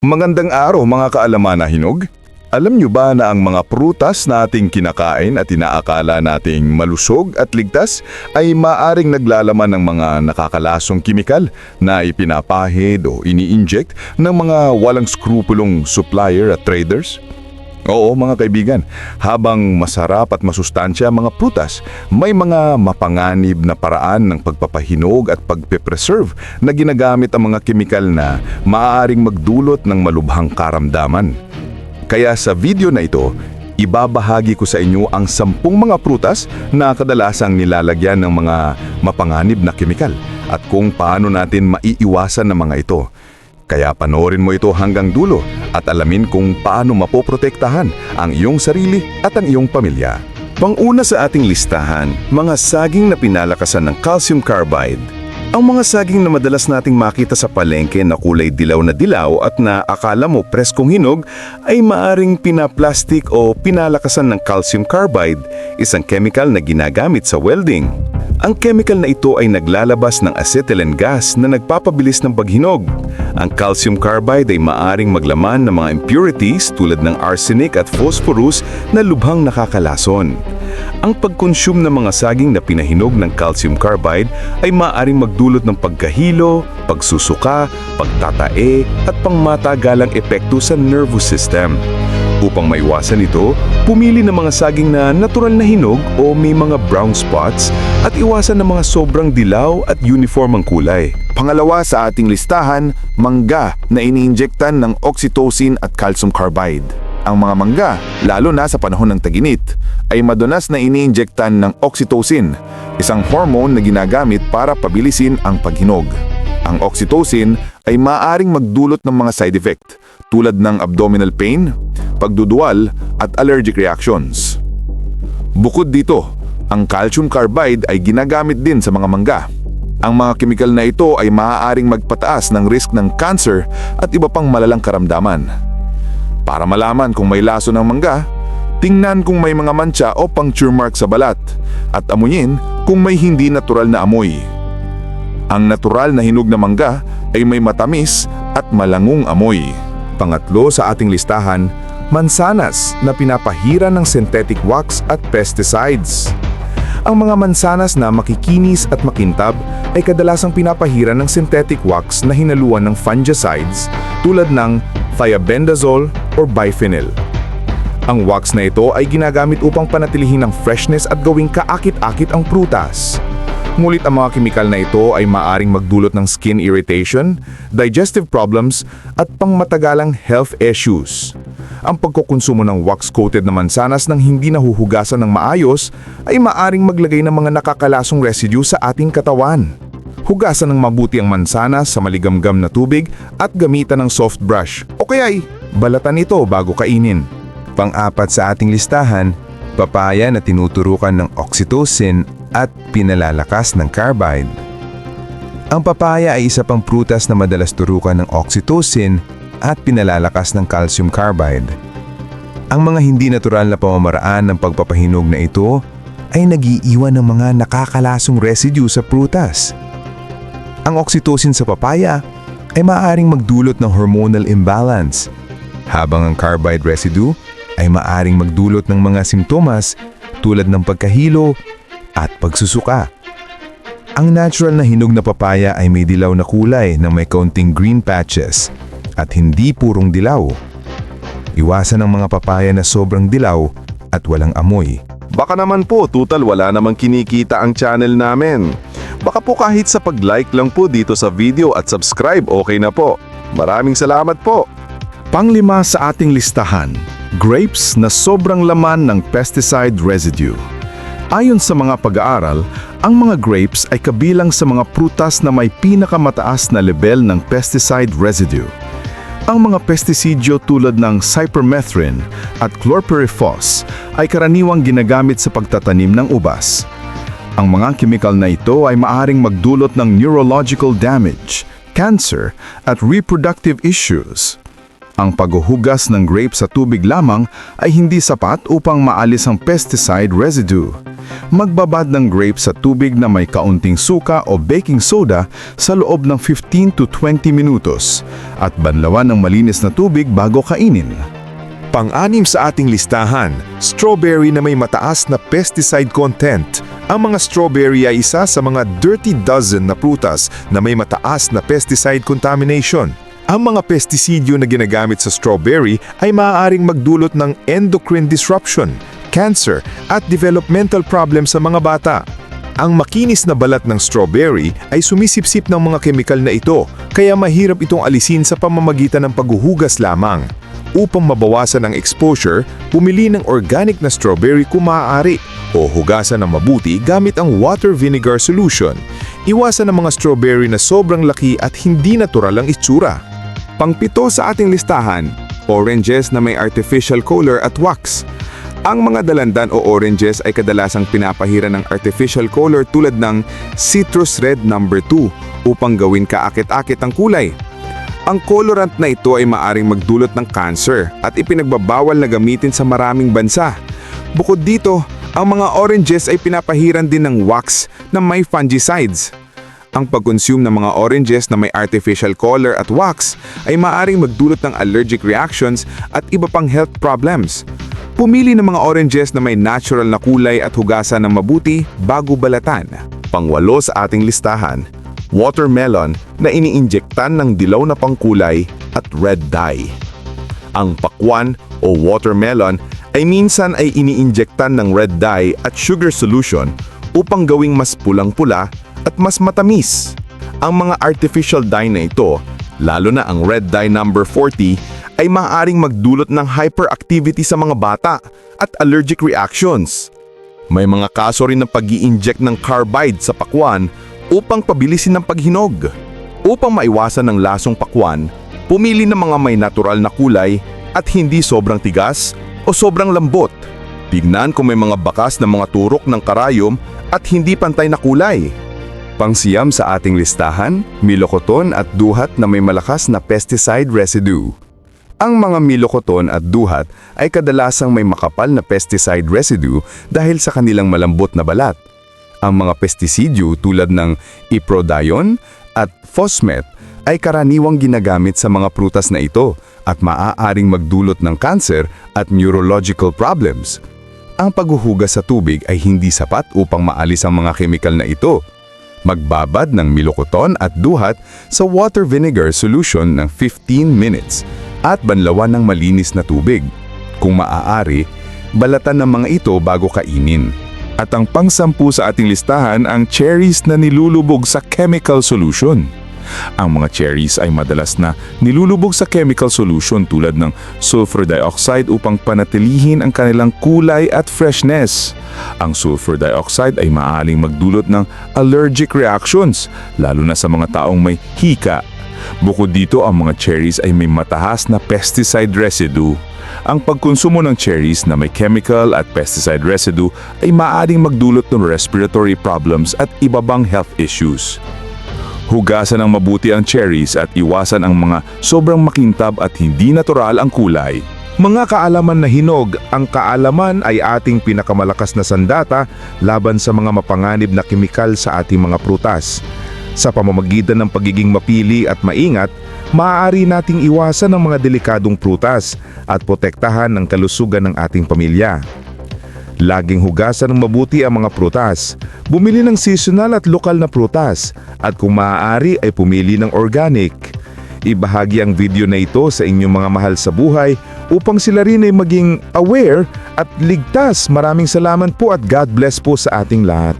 Magandang araw mga kaalaman na hinog. Alam nyo ba na ang mga prutas na ating kinakain at inaakala nating malusog at ligtas ay maaring naglalaman ng mga nakakalasong kimikal na ipinapahid o ini-inject ng mga walang skrupulong supplier at traders? Oo mga kaibigan, habang masarap at masustansya ang mga prutas, may mga mapanganib na paraan ng pagpapahinog at pagpe-preserve na ginagamit ang mga kemikal na maaaring magdulot ng malubhang karamdaman. Kaya sa video na ito, ibabahagi ko sa inyo ang sampung mga prutas na kadalasang nilalagyan ng mga mapanganib na kemikal at kung paano natin maiiwasan ng mga ito. Kaya panoorin mo ito hanggang dulo at alamin kung paano mapoprotektahan ang iyong sarili at ang iyong pamilya. Panguna sa ating listahan, mga saging na pinalakasan ng calcium carbide. Ang mga saging na madalas nating makita sa palengke na kulay dilaw na dilaw at na akala mo preskong hinog ay maaring pinaplastic o pinalakasan ng calcium carbide, isang chemical na ginagamit sa welding. Ang chemical na ito ay naglalabas ng acetylene gas na nagpapabilis ng paghinog. Ang calcium carbide ay maaring maglaman ng mga impurities tulad ng arsenic at phosphorus na lubhang nakakalason. Ang pagkonsume ng mga saging na pinahinog ng calcium carbide ay maaaring magdulot ng pagkahilo, pagsusuka, pagtatae at pangmatagalang epekto sa nervous system. Upang maiwasan ito, pumili ng mga saging na natural na hinog o may mga brown spots at iwasan ng mga sobrang dilaw at uniform ang kulay. Pangalawa sa ating listahan, mangga na iniinjektan ng oxytocin at calcium carbide. Ang mga mangga, lalo na sa panahon ng taginit, ay madunas na iniinjektan ng oxytocin, isang hormone na ginagamit para pabilisin ang paghinog. Ang oxytocin ay maaaring magdulot ng mga side effect tulad ng abdominal pain, pagduduwal at allergic reactions. Bukod dito, ang calcium carbide ay ginagamit din sa mga mangga. Ang mga kemikal na ito ay maaaring magpataas ng risk ng cancer at iba pang malalang karamdaman. Para malaman kung may laso ng mangga, tingnan kung may mga mancha o puncture mark sa balat at amuyin kung may hindi natural na amoy. Ang natural na hinog na mangga ay may matamis at malangong amoy. Pangatlo sa ating listahan, mansanas na pinapahira ng synthetic wax at pesticides. Ang mga mansanas na makikinis at makintab ay kadalasang pinapahira ng synthetic wax na hinaluan ng fungicides tulad ng thiabendazole or biphenyl. Ang wax na ito ay ginagamit upang panatilihin ng freshness at gawing kaakit-akit ang prutas. Ngunit ang mga kemikal na ito ay maaring magdulot ng skin irritation, digestive problems at pangmatagalang health issues. Ang pagkukonsumo ng wax-coated na mansanas nang hindi nahuhugasan ng maayos ay maaring maglagay ng mga nakakalasong residue sa ating katawan. Hugasan ng mabuti ang mansanas sa maligamgam na tubig at gamitan ng soft brush o kaya'y balatan ito bago kainin. Pang-apat sa ating listahan, papaya na tinuturukan ng oxytocin at pinalalakas ng carbide. Ang papaya ay isa pang prutas na madalas turukan ng oxytocin at pinalalakas ng calcium carbide. Ang mga hindi natural na pamamaraan ng pagpapahinog na ito ay nagiiwan ng mga nakakalasong residue sa prutas. Ang oxytocin sa papaya ay maaaring magdulot ng hormonal imbalance, habang ang carbide residue ay maaring magdulot ng mga simptomas tulad ng pagkahilo at pagsusuka. Ang natural na hinog na papaya ay may dilaw na kulay na may kaunting green patches at hindi purong dilaw. Iwasan ang mga papaya na sobrang dilaw at walang amoy. Baka naman po, tutal wala namang kinikita ang channel namin. Baka po kahit sa pag-like lang po dito sa video at subscribe, okay na po. Maraming salamat po. Panglima sa ating listahan, grapes na sobrang laman ng pesticide residue. Ayon sa mga pag-aaral, ang mga grapes ay kabilang sa mga prutas na may pinakamataas na level ng pesticide residue. Ang mga pestisidyo tulad ng cypermethrin at chlorpyrifos ay karaniwang ginagamit sa pagtatanim ng ubas. Ang mga kemikal na ito ay maaring magdulot ng neurological damage, cancer at reproductive issues. Ang paghuhugas ng grape sa tubig lamang ay hindi sapat upang maalis ang pesticide residue. Magbabad ng grape sa tubig na may kaunting suka o baking soda sa loob ng 15 to 20 minutos at banlawan ng malinis na tubig bago kainin. Pang-anim sa ating listahan, strawberry na may mataas na pesticide content. Ang mga strawberry ay isa sa mga dirty dozen na prutas na may mataas na pesticide contamination. Ang mga pestisidyo na ginagamit sa strawberry ay maaaring magdulot ng endocrine disruption, cancer at developmental problems sa mga bata. Ang makinis na balat ng strawberry ay sumisipsip ng mga kemikal na ito, kaya mahirap itong alisin sa pamamagitan ng paghuhugas lamang. Upang mabawasan ang exposure, pumili ng organic na strawberry kung maaari o hugasan ng mabuti gamit ang water vinegar solution. Iwasan ang mga strawberry na sobrang laki at hindi natural ang itsura. Pangpito sa ating listahan, oranges na may artificial color at wax. Ang mga dalandan o oranges ay kadalasang pinapahiran ng artificial color tulad ng citrus red number 2 upang gawin kaakit-akit ang kulay. Ang colorant na ito ay maaring magdulot ng cancer at ipinagbabawal na gamitin sa maraming bansa. Bukod dito, ang mga oranges ay pinapahiran din ng wax na may fungicides. Ang pag-consume ng mga oranges na may artificial color at wax ay maaring magdulot ng allergic reactions at iba pang health problems. Pumili ng mga oranges na may natural na kulay at hugasan ng mabuti bago balatan. Pangwalo sa ating listahan, watermelon na iniinjektan ng dilaw na pangkulay at red dye. Ang pakwan o watermelon ay minsan ay iniinjektan ng red dye at sugar solution upang gawing mas pulang-pula at mas matamis. Ang mga artificial dye na ito, lalo na ang red dye number 40, ay maaaring magdulot ng hyperactivity sa mga bata at allergic reactions. May mga kaso rin ng pag inject ng carbide sa pakwan upang pabilisin ang paghinog. Upang maiwasan ng lasong pakwan, pumili ng mga may natural na kulay at hindi sobrang tigas o sobrang lambot. Tignan kung may mga bakas na mga turok ng karayom at hindi pantay na kulay. Pangsiyam sa ating listahan, milokoton at duhat na may malakas na pesticide residue. Ang mga milokoton at duhat ay kadalasang may makapal na pesticide residue dahil sa kanilang malambot na balat. Ang mga pestisidyo tulad ng iprodion at fosmet ay karaniwang ginagamit sa mga prutas na ito at maaaring magdulot ng cancer at neurological problems. Ang paghuhugas sa tubig ay hindi sapat upang maalis ang mga kemikal na ito. Magbabad ng milokoton at duhat sa water vinegar solution ng 15 minutes at banlawan ng malinis na tubig. Kung maaari, balatan ng mga ito bago kainin. At ang pangsampu sa ating listahan ang cherries na nilulubog sa chemical solution. Ang mga cherries ay madalas na nilulubog sa chemical solution tulad ng sulfur dioxide upang panatilihin ang kanilang kulay at freshness. Ang sulfur dioxide ay maaaring magdulot ng allergic reactions, lalo na sa mga taong may hika. Bukod dito, ang mga cherries ay may matahas na pesticide residue. Ang pagkonsumo ng cherries na may chemical at pesticide residue ay maaaring magdulot ng respiratory problems at iba pang health issues. Hugasan ng mabuti ang cherries at iwasan ang mga sobrang makintab at hindi natural ang kulay. Mga kaalaman na hinog, ang kaalaman ay ating pinakamalakas na sandata laban sa mga mapanganib na kemikal sa ating mga prutas. Sa pamamagitan ng pagiging mapili at maingat, maaari nating iwasan ang mga delikadong prutas at protektahan ang kalusugan ng ating pamilya. Laging hugasan ng mabuti ang mga prutas. Bumili ng seasonal at lokal na prutas at kung maaari ay pumili ng organic. Ibahagi ang video na ito sa inyong mga mahal sa buhay upang sila rin ay maging aware at ligtas. Maraming salamat po at God bless po sa ating lahat.